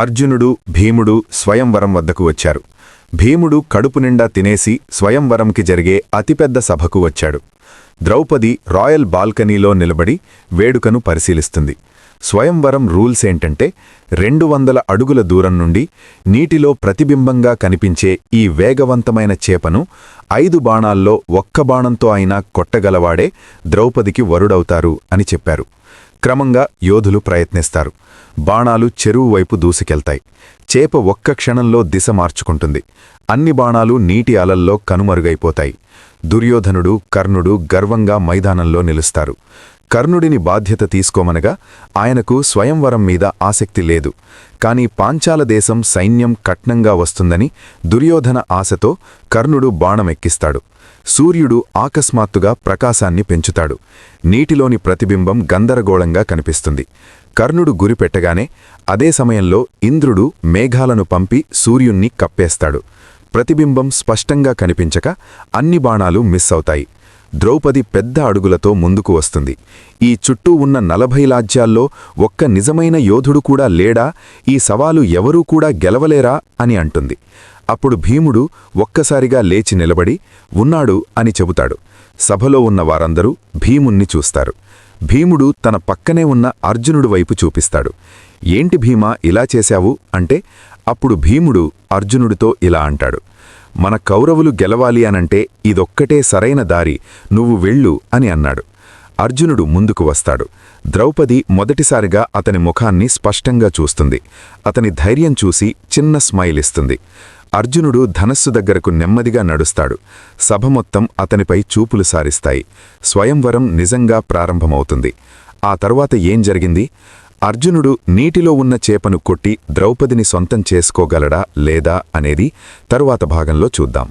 అర్జునుడు భీముడు స్వయంవరం వద్దకు వచ్చారు. భీముడు కడుపు నిండా తినేసి స్వయంవరంకి జరిగే అతిపెద్ద సభకు వచ్చాడు. ద్రౌపది రాయల్ బాల్కనీలో నిలబడి వేడుకను పరిశీలిస్తుంది. స్వయంవరం రూల్స్ ఏంటంటే రెండు వందల అడుగుల దూరం నుండి నీటిలో ప్రతిబింబంగా కనిపించే ఈ వేగవంతమైన చేపను ఐదు బాణాల్లో ఒక్క బాణంతో అయినా కొట్టగలవాడే ద్రౌపదికి వరుడవుతారు అని చెప్పారు. క్రమంగా యోధులు ప్రయత్నిస్తారు. బాణాలు చెరువు వైపు దూసుకెళ్తాయి. చేప ఒక్క క్షణంలో దిశ మార్చుకుంటుంది. అన్ని బాణాలు నీటి అలల్లో కనుమరుగైపోతాయి. దుర్యోధనుడు కర్ణుడు గర్వంగా మైదానంలో నిలుస్తారు. కర్ణుడిని బాధ్యత తీసుకోమనగా ఆయనకు స్వయంవరం మీద ఆసక్తి లేదు. కాని పాంచాల దేశం సైన్యం కట్నంగా వస్తుందని దుర్యోధన ఆశతో కర్ణుడు బాణమెక్కిస్తాడు. సూర్యుడు ఆకస్మాత్తుగా ప్రకాశాన్ని పెంచుతాడు. నీటిలోని ప్రతిబింబం గందరగోళంగా కనిపిస్తుంది. కర్ణుడు గురిపెట్టగానే అదే సమయంలో ఇంద్రుడు మేఘాలను పంపి సూర్యుణ్ణి కప్పేస్తాడు. ప్రతిబింబం స్పష్టంగా కనిపించక అన్ని బాణాలు మిస్ అవుతాయి. ద్రౌపది పెద్ద అడుగులతో ముందుకు వస్తుంది. ఈ చుట్టూ ఉన్న నలభై లాజ్యాల్లో ఒక్క నిజమైన యోధుడు కూడా లేడా? ఈ సవాలు ఎవరూ కూడా గెలవలేరా? అని అంటుంది. అప్పుడు భీముడు ఒక్కసారిగా లేచి నిలబడి ఉన్నాడు అని చెబుతాడు. సభలో ఉన్న వారందరూ భీముణ్ణి చూస్తారు. భీముడు తన పక్కనే ఉన్న అర్జునుడు వైపు చూపిస్తాడు. ఏంటి భీమా ఇలా చేశావు అంటే అప్పుడు భీముడు అర్జునుడితో ఇలా అంటాడు మన కౌరవులు గెలవాలి అనంటే ఇదొక్కటే సరైన దారి నువ్వు వెళ్ళు అని అన్నాడు. అర్జునుడు ముందుకు వస్తాడు. ద్రౌపది మొదటిసారిగా అతని ముఖాన్ని స్పష్టంగా చూస్తుంది. అతని ధైర్యం చూసి చిన్న స్మైల్ ఇస్తుంది. అర్జునుడు ధనస్సు దగ్గరకు నెమ్మదిగా నడుస్తాడు. సభ మొత్తం అతనిపై చూపులు సారిస్తాయి. స్వయంవరం నిజంగా ప్రారంభమవుతుంది. ఆ తర్వాత ఏం జరిగింది? అర్జునుడు నీటిలో ఉన్న చేపను కొట్టి ద్రౌపదిని సొంతం చేసుకోగలడా లేదా అనేది తరువాత భాగంలో చూద్దాం.